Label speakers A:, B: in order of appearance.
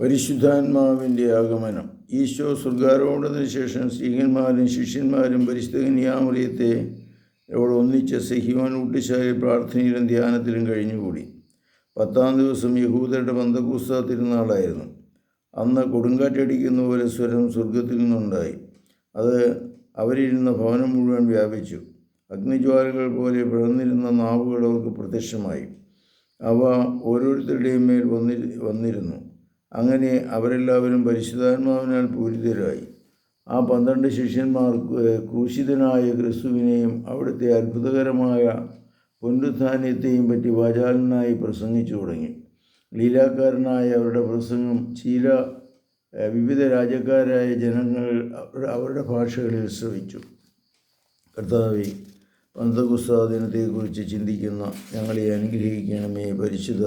A: പരിശുദ്ധാത്മാവിന്റെ ആഗമനം. ഈശോ സ്വർഗാരോഹണത്തിന് ശേഷം സ്ത്രീകന്മാരും ശിഷ്യന്മാരും പരിശുദ്ധ കന്യാമറിയത്തെ അവിടെ ഒന്നിച്ച് സഹിയോൻ ഊട്ടിശാലി പ്രാർത്ഥനയിലും ധ്യാനത്തിലും കഴിഞ്ഞുകൂടി. പത്താം ദിവസം യഹൂദരുടെ ബന്ധക്കൂസ്ത തിരുനാളായിരുന്നു. അന്ന് കൊടുങ്കാറ്റടിക്കുന്ന പോലെ സ്വരം സ്വർഗത്തിൽ നിന്നുണ്ടായി. അത് അവരിരുന്ന ഭവനം മുഴുവൻ വ്യാപിച്ചു. അഗ്നിജ്വാലകൾ പോലെ പിളർന്നിരുന്ന നാവുകൾ അവർക്ക് പ്രത്യക്ഷമായി. അവ ഓരോരുത്തരുടെയും മേൽ വന്നി വന്നിരുന്നു. അങ്ങനെ അവരെല്ലാവരും പരിശുദ്ധാത്മാവിനാൽ പൂരിതരായി. ആ പന്ത്രണ്ട് ശിഷ്യന്മാർ ക്രൂശിതനായ ക്രിസ്തുവിനെയും അവിടുത്തെ അത്ഭുതകരമായ പുനരുത്ഥാനത്തെയും പറ്റി വാചാലനായി പ്രസംഗിച്ചു തുടങ്ങി. ലീലാക്കാരനായ അവരുടെ പ്രസംഗം ചീല വിവിധ രാജ്യക്കാരായ ജനങ്ങൾ അവരുടെ ഭാഷകളിൽ ശ്രവിച്ചു. കർത്താവി പന്തകുസ്താദിനത്തെക്കുറിച്ച് ചിന്തിക്കുന്ന ഞങ്ങളെ അനുഗ്രഹിക്കണമേ പരിശുദ്ധ